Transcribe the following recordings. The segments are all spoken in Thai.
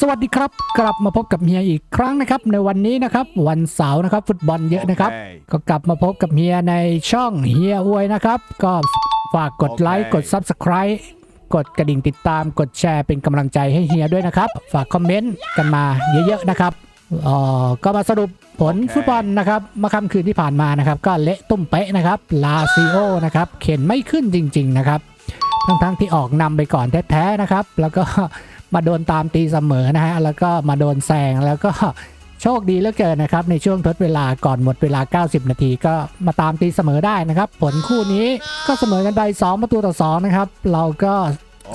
สวัสดีครับ กลับมาพบกับเฮียอีกครั้งนะครับ ในวันนี้นะครับวันเสาร์นะครับ ฟุตบอลเยอะนะครับ Okay. ก็กลับมาพบกับเฮียในช่องเฮียอวยนะครับ ก็ฝากกดไลค์โอเคกด Subscribe กดกระดิ่งติดตามกดแชร์เป็นกำลังใจให้เฮียด้วยนะครับ ฝากคอมเมนต์กันมาเยอะๆนะครับเอ่อก็มาสรุปผลโอเคฟุตบอลนะครับเมื่อค่ำคืนที่ผ่านมานะครับ ก็เละตุ้มเป๊ะนะครับลาซิโอนะครับเข็นไม่ขึ้นจริง ๆ นะครับ ทั้งๆที่ออกนำไปก่อนแท้ๆนะครับ แล้วก็ มาโดนตามตีเสมอนะฮะแล้วก็มาโดนแซงแล้วก็โชคดีเหลือเกินนะครับ ในช่วงทดเวลาก่อนหมดเวลา 90 นาทีก็มาตามตีเสมอได้นะครับ ผลคู่นี้ก็เสมอกันไป 2 ประตูต่อ 2 นะครับ เราก็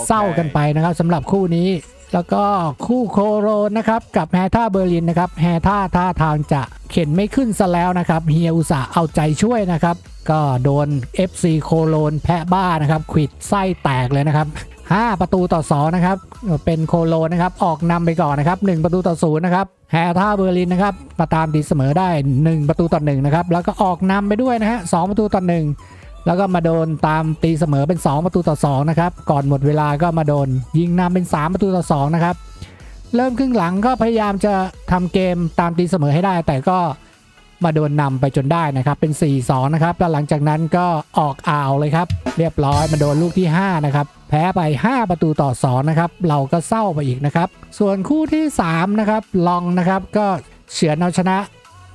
เศร้ากันไปนะครับสำหรับคู่นี้ แล้วก็คู่โคโรนนะครับกับแฮท่าเบอร์ลินนะครับแฮท่าท่าทางจะเข็นไม่ขึ้นซะแล้วนะครับเฮียอุสาเอาใจช่วยนะครับ ก็โดน FC โคโลนแพะบ้านะครับขวิดไส้แตกเลยนะครับ 5 ประตูต่อ 2 นะครับ เป็นโคโลนะครับ ออกนำไปก่อนนะครับ 1 ประตูต่อ0นะครับแฮท่าเบอร์ลินนะครับมาตามตีเสมอได้ 1 ประตูต่อ1นะครับ แล้วก็ออกนำไปด้วยนะฮะ2ประตูต่อ 1 แล้วก็มาโดนตามตีเสมอเป็น 2 ประตูต่อ2นะครับ ก่อนหมดเวลาก็มาโดน ยิงนำเป็น 3 ประตูต่อ2นะครับ เริ่มครึ่งหลังก็พยายามจะทำเกมตามตีเสมอให้ได้ แต่ก็ มาโดนนำไปจนได้นะครับ เป็น 4-2 นะครับ แล้วหลังจากนั้นก็ออกอ่าวเลยครับ เรียบร้อยมาโดนลูกที่ 5 นะครับ แพ้ไป 5 ประตูต่อ 2 นะครับ เราก็เศร้าไปอีกนะครับ ส่วนคู่ที่ 3 นะครับ ลองนะครับ ก็เฉือนเอาชนะ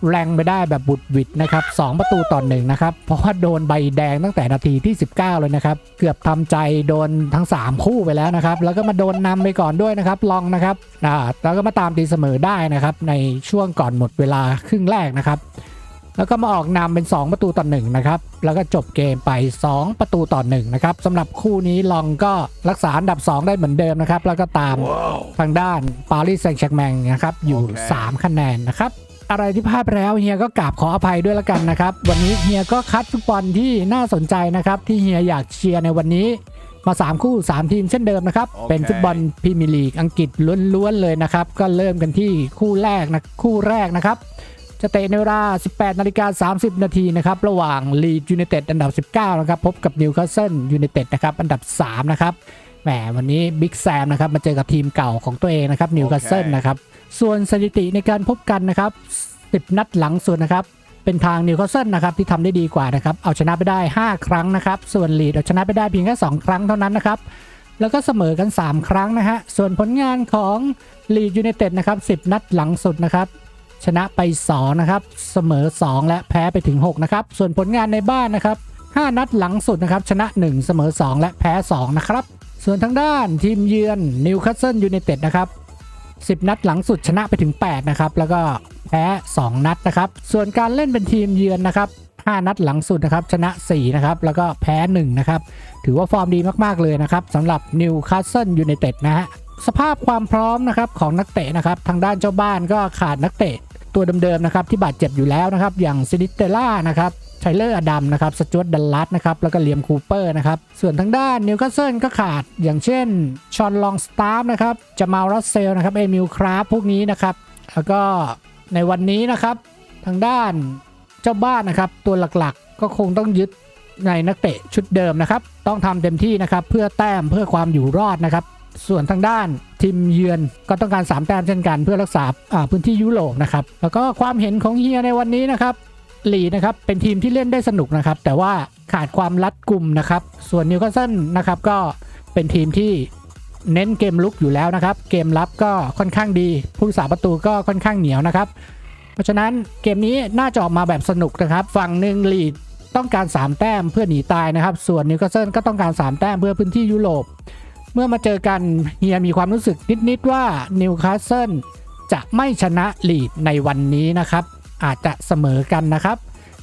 แรงไปได้แบบบุดหวิดนะครับ2ประตูต่อหนึ่งนะครับ เพราะว่าโดนใบแดงตั้งแต่นาทีที่ 19 เลยนะครับ เกือบทำใจโดนทั้ง 3 คู่ไปแล้วนะครับ แล้วก็มาโดนนำไปก่อนด้วยนะครับ ลองนะครับอ่าแล้วก็มาตามตีเสมอได้นะครับ ในช่วงก่อนหมดเวลาครึ่งแรกนะครับ แล้วก็มาออกนำเป็น 2 ประตูต่อ1นะครับ แล้วก็จบเกมไป 2 ประตูต่อ1นะครับสำหรับคู่นี้ลองก็รักษาอันดับ 2 ได้เหมือนเดิมนะครับ แล้วก็ตาม Whoa. ทางด้านปารีสแซงต์แชร์แมงนะครับ อยู่โอเค3คะแนนนะครับ อะไรที่พลาดไปแล้วเฮียก็กราบขออภัยด้วยละกันนะครับ วันนี้เฮียก็คัดฟุตบอลที่น่าสนใจนะครับที่เฮียอยากเชียร์ในวันนี้มา 3 คู่ 3 ทีมเช่นเดิมนะครับโอเคเป็นฟุตบอลพรีเมียร์ลีกอังกฤษล้วนๆเลยนะครับ ก็เริ่มกันที่คู่แรกนะคู่แรกนะครับ จะเตะในเวลา 18 นาฬิกา 30 นาทีนะครับ ระหว่างลีดยูไนเต็ดอันดับ 19 นะครับ พบกับนิวคาสเซิลยูไนเต็ดนะครับ อันดับ 3 นะครับแหมวันนี้บิ๊กแซมนะครับ มาเจอกับทีมเก่าของตัวเองนะครับนิวคาสเซิลโอเคนะครับ ส่วนสถิติในการพบกันนะครับ 10 นัดหลังสุดนะครับ เป็นทางนิวคาสเซิลนะครับที่ทำได้ดีกว่านะครับ เอาชนะไปได้ 5 ครั้งนะครับ ส่วนลีดเอาชนะไปได้เพียงแค่ 2 ครั้งเท่านั้นนะครับ แล้วก็เสมอกัน 3 ครั้งนะฮะ ส่วนผลงานของลีดยูไนเต็ดนะครับ 10 นัดหลังสุดนะครับ ชนะไป 2 นะครับ เสมอ 2 และแพ้ไปถึง 6 นะครับ ส่วนผลงานในบ้านนะครับ5นัดหลังสุดนะครับ ชนะ 1 เสมอ 2 และแพ้ 2 นะครับ ส่วนทางด้านทีมเยือนนิวคาสเซิลยูไนเต็ดนะครับ 10 นัดหลังสุดชนะไปถึง 8 นะครับ แล้วก็แพ้ 2 นัดนะครับ ส่วนการเล่นเป็นทีมเยือนนะครับ 5 นัดหลังสุดนะครับ ชนะ 4 นะครับ แล้วก็แพ้ 1 นะครับ ถือว่าฟอร์มดีมากๆเลยนะครับสำหรับนิวคาสเซิลยูไนเต็ดนะฮะ สภาพความพร้อมนะครับของนักเตะนะครับ ทางด้านเจ้าบ้านก็ขาดนักเตะตัวเดิมๆนะครับที่บาดเจ็บอยู่แล้วนะครับ อย่างซินิเตล่านะครับ ทเลอร์อดัมนะครับสจวตดัลลัสนะครับแล้วก็เลียมคูเปอร์นะครับส่วนทางด้านนิวคาสเซิลก็ขาดอย่างเช่นชอนลองสตาร์ฟนะครับจามารัสเซลนะครับเอมิลคราฟพวกนี้นะครับแล้วก็ในวันนี้นะครับทางด้านเจ้าบ้านนะครับตัวหลักๆก็คงต้องยึดในนักเตะชุดเดิมนะครับต้องทำเต็มที่นะครับเพื่อแต้มเพื่อความอยู่รอดนะครับส่วนทางด้านทีมเยือนก็ต้องการ 3 แต้มเช่นกันเพื่อรักษาพื้นที่ยุโรปนะครับแล้วก็ความเห็นของเฮียในวันนี้นะครับ ลีนะครับเป็นทีมที่เล่นได้สนุกนะครับ แต่ว่าขาดความรัดกลุ่มนะครับ ส่วนนิวคาสเซิลนะครับก็เป็นทีมที่เน้นเกมลุกอยู่แล้วนะครับ เกมรับก็ค่อนข้างดี ผู้รักษาประตูก็ค่อนข้างเหนียวนะครับ เพราะฉะนั้นเกมนี้น่าจะออกมาแบบสนุกนะครับ ฝั่งหนึ่งลีดต้องการ 3 แต้มเพื่อหนีตายนะครับ ส่วนนิวคาสเซิลก็ต้องการ 3 แต้มเพื่อพื้นที่ยุโรป เมื่อมาเจอกันเฮียมีความรู้สึกนิดๆว่านิวคาสเซิลจะไม่ชนะลีดในวันนี้นะครับ อาจจะเสมอกันนะครับ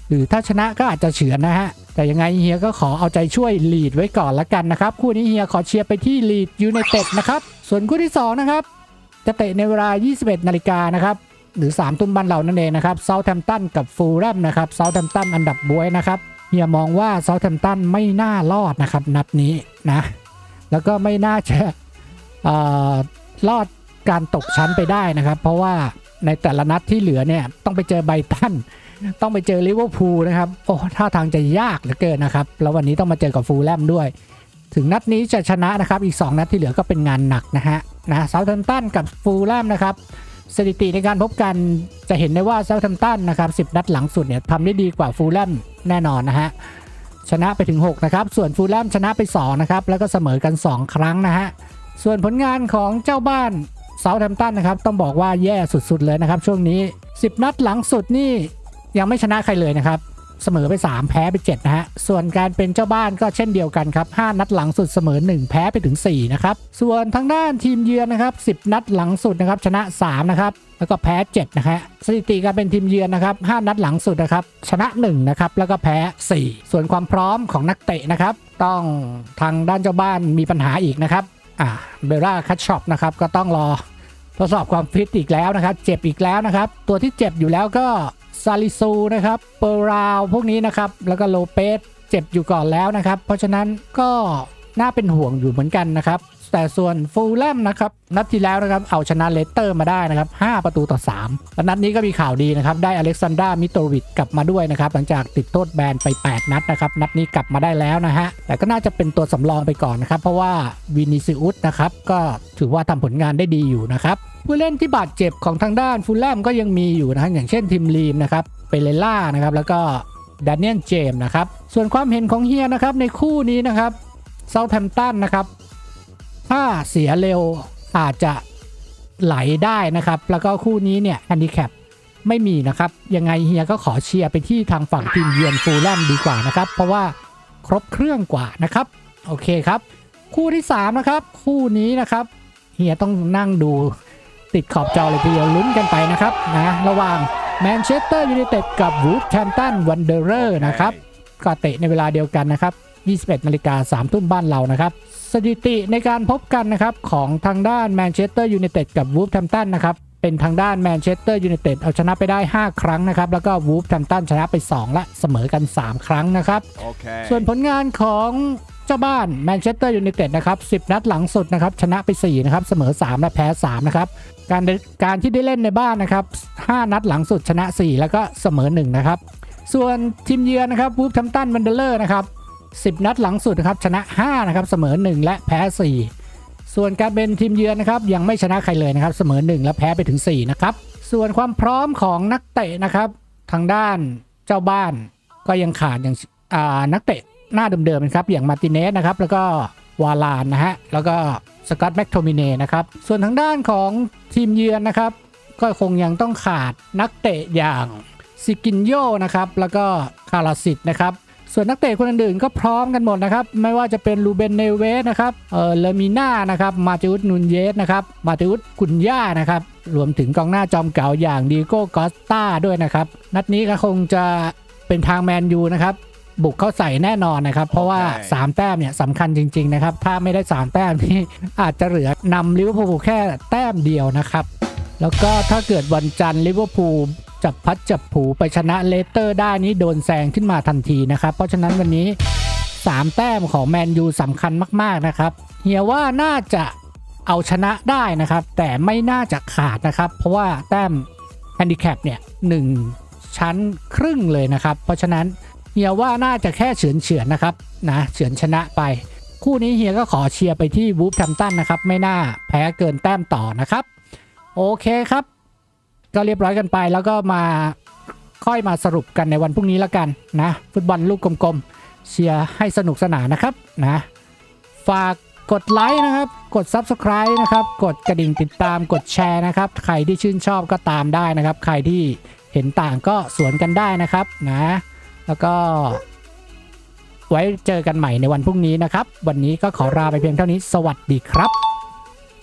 หรือถ้าชนะก็อาจจะเฉือนนะฮะ แต่ยังไงเฮียก็ขอเอาใจช่วยลีดไว้ก่อนละกันนะครับ คู่นี้เฮียขอเชียร์ไปที่ลีดยูไนเต็ดนะครับ ส่วนคู่ที่ 2 นะครับ จะเตะในเวลา 21 นาฬิกานะครับ หรือ 3 ทุ่มบ้านเรานั่นเองนะครับเซาท์แ m มตันกับฟูลแลมนะครับเซาท์แ m มตันอันดับบวยนะครับเฮียมองว่าเซาท์แ m มตันไม่น่ารอดนะครับนัดนี้นะ แล้วก็ไม่น่าจะเอ่อรอดการตกชั้นไปได้นะครับ เพราะว่า ในแต่ละนัดที่เหลือเนี่ยต้องไปเจอไบตันต้องไปเจอลิเวอร์พูลนะครับ โอ้ท่าทางจะยากเหลือเกินนะครับ แล้ววันนี้ต้องมาเจอกับฟูลแลมด้วย ถึงนัดนี้จะชนะนะครับ อีก 2 นัดที่เหลือก็เป็นงานหนักนะฮะนะเซาท์แฮมป์ตันกับฟูลแลมนะครับสถิติในการพบกันจะเห็นได้ว่าเซาท์แฮมป์ตันนะครับ10นัดหลังสุดเนี่ยทำได้ดีกว่าฟูลแลมแน่นอนนะฮะชนะไปถึง 6 นะครับ ส่วนฟูลแลมชนะไป2นะครับแล้วก็เสมอกัน 2 ครั้งนะฮะส่วนผลงานของเจ้าบ้าน เซาท์แฮมป์ตันนะครับต้องบอกว่าแย่สุดๆเลยนะครับช่วงนี้ 10 นัดหลังสุดนี่ยังไม่ชนะใครเลยนะครับเสมอไป 3 แพ้ไป 7 นะฮะ ส่วนการเป็นเจ้าบ้านก็เช่นเดียวกันครับ 5 นัดหลังสุดเสมอ 1 แพ้ไปถึง 4 นะครับ ส่วนทางด้านทีมเยือนนะครับ 10 นัดหลังสุดนะครับ ชนะ 3 นะครับ แล้วก็แพ้ 7 นะฮะ สถิติการเป็นทีมเยือนนะครับ 5 นัดหลังสุดนะครับ ชนะ 1 นะครับ แล้วก็แพ้ 4 ส่วนความพร้อมของนักเตะนะครับ ต้องทางด้านเจ้าบ้านมีปัญหาอีกนะครับ อ่า เบลล่าคัตช็อปนะครับ ก็ต้องรอ ทดสอบความฟิตอีกแล้วนะครับ เจ็บอีกแล้วนะครับ ตัวที่เจ็บอยู่แล้วก็ซาลิซูนะครับ เปอร์ราวพวกนี้นะครับ แล้วก็โลเปสเจ็บอยู่ก่อนแล้วนะครับ เพราะฉะนั้นก็น่าเป็นห่วงอยู่เหมือนกันนะครับ แต่ส่วนฟูลแลมนะครับนัดที่แล้วนะครับเอาชนะเลสเตอร์มาได้นะครับ5ประตูต่อ3และนัดนี้ก็มีข่าวดีนะครับได้อเล็กซานดรามิโตวิชกลับมาด้วยนะครับหลังจากติดโทษแบนไป 8 นัดนะครับนัดนี้กลับมาได้แล้วนะฮะแต่ก็น่าจะเป็นตัวสำรองไปก่อนนะครับเพราะว่าวินิซิอุสนะครับก็ถือว่าทำผลงานได้ดีอยู่นะครับผู้เล่นที่บาดเจ็บของทางด้านฟูลแลมก็ยังมีอยู่นะฮะอย่างเช่นทิมลีมนะครับเปเรล่านะครับแล้วก็ดานิเอลเจมส์นะครับส่วนความเห็นของเฮียนะครับในคู่นี้นะครับเซาท์แ m มตันนะครับ ถ้าเสียเร็วอาจจะไหลได้นะครับ แล้วก็คู่นี้เนี่ยแฮนดิแคปไม่มีนะครับ ยังไงเฮียก็ขอเชียร์ไปที่ทางฝั่งทีมเยือนฟูลแลมดีกว่านะครับ เพราะว่าครบเครื่องกว่านะครับ โอเคครับ คู่ที่ 3 นะครับ คู่นี้นะครับเฮียต้องนั่งดูติดขอบจอเลยทีเดียวลุ้นกันไปนะครับนะระหว่างแมนเชสเตอร์ยูไนเต็ดกับวูฟแ a มตันวันเดอร์เรอร์นะครับก็เตะในเวลาเดียวกันนะครับ 21นาฬิกา3ทุ่มบ้านเรานะครับสถิติในการพบกันนะครับของทางด้านแมนเชสเตอร์ยูไนเต็ดกับวูฟแ a ม p ตันนะครับเป็นทางด้านแมนเชสเตอร์ยูไนเต็ดเอาชนะไปได้ 5 ครั้งนะครับ แล้วก็วูฟแ a ม p ตันชนะไป 2 และเสมอกัน 3 ครั้งนะครับ Okay. ส่วนผลงานของเจ้าบ้านแมนเชสเตอร์ยูไนเต็ดนะครับ 10 นัดหลังสุดนะครับ ชนะไป 4 นะครับ เสมอ 3 และแพ้ 3 นะครับ การได้การที่ได้เล่นในบ้านนะครับ 5 นัดหลังสุดชนะ 4 แล้วก็เสมอ 1 นะครับ ส่วนทีมเยือนนะครับวูฟทัมตันวันเดอร์เลอร์นะครับ 10 นัดหลังสุดนะครับชนะ5นะครับเสมอ 1 และแพ้ 4 ส่วนการเป็นทีมเยือนนะครับยังไม่ชนะใครเลยนะครับเสมอ 1 และแพ้ไปถึง 4 นะครับ ส่วนความพร้อมของนักเตะนะครับทางด้านเจ้าบ้านก็ยังขาดอย่างานักเตะหน้าเดิมๆนะครับอย่างมาติเนสนะครับแล้วก็วาลานนะฮะแล้วก็สกอตแม็กโทมิเนนะครับส่วนทางด้านของทีมเยือนนะครับ ก็คงยังต้องขาดนักเตะอย่างซิกินโยนะครับแล้วก็คาราสิตนะครับ ส่วนนักเตะคนอื่นๆก็พร้อมกันหมดนะครับ ไม่ว่าจะเป็นลูเบนเนเวสนะครับเออเลมิน่านะครับมาติอุสนูนเยสนะครับมาติอุสกุนย่านะครับรวมถึงกองหน้าจอมเก่าอย่างดีโก้กอสตาด้วยนะครับ นัดนี้ก็คงจะเป็นทางแมนยูนะครับบุกเข้าใส่แน่นอนนะครับ เพราะว่าโอเค3แต้มเนี่ยสำคัญจริง ๆ นะครับ ถ้าไม่ได้ 3 แต้มนี่อาจจะเหลือนำลิเวอร์พูลแค่แต้มเดียวนะครับ แล้วก็ถ้าเกิดวันจันทร์ลิเวอร์พูล จับพัดจับผูไปชนะเลสเตอร์ได้นี้โดนแซงขึ้นมาทันทีนะครับ เพราะฉะนั้นวันนี้ 3 แต้มของแมนยูสำคัญมากๆนะครับเฮียว่าน่าจะเอาชนะได้นะครับ แต่ไม่น่าจะขาดนะครับ เพราะว่าแต้มแฮนดิแคปเนี่ยหนึ่งชั้นครึ่งเลยนะครับ เพราะฉะนั้นเฮียว่าน่าจะแค่เฉือนเฉือนนะครับนะเฉือนชนะไป คู่นี้เฮียก็ขอเชียร์ไปที่วูฟแ a มตันนะครับ ไม่น่าแพ้เกินแต้มต่อนะครับ โอเคครับ ก็เรียบร้อยกันไป แล้วก็มาค่อยมาสรุปกันในวันพรุ่งนี้แล้วกันนะ ฟุตบอลลูกกลมๆ เชียร์ให้สนุกสนานนะครับนะฝากกดไลค์นะครับ กด Subscribe นะครับ กดกระดิ่งติดตามกดแชร์นะครับ ใครที่ชื่นชอบก็ตามได้นะครับ ใครที่เห็นต่างก็สวนกันได้นะครับนะแล้วก็ ไว้เจอกันใหม่ในวันพรุ่งนี้นะครับ วันนี้ก็ขอลาไปเพียงเท่านี้ สวัสดีครับ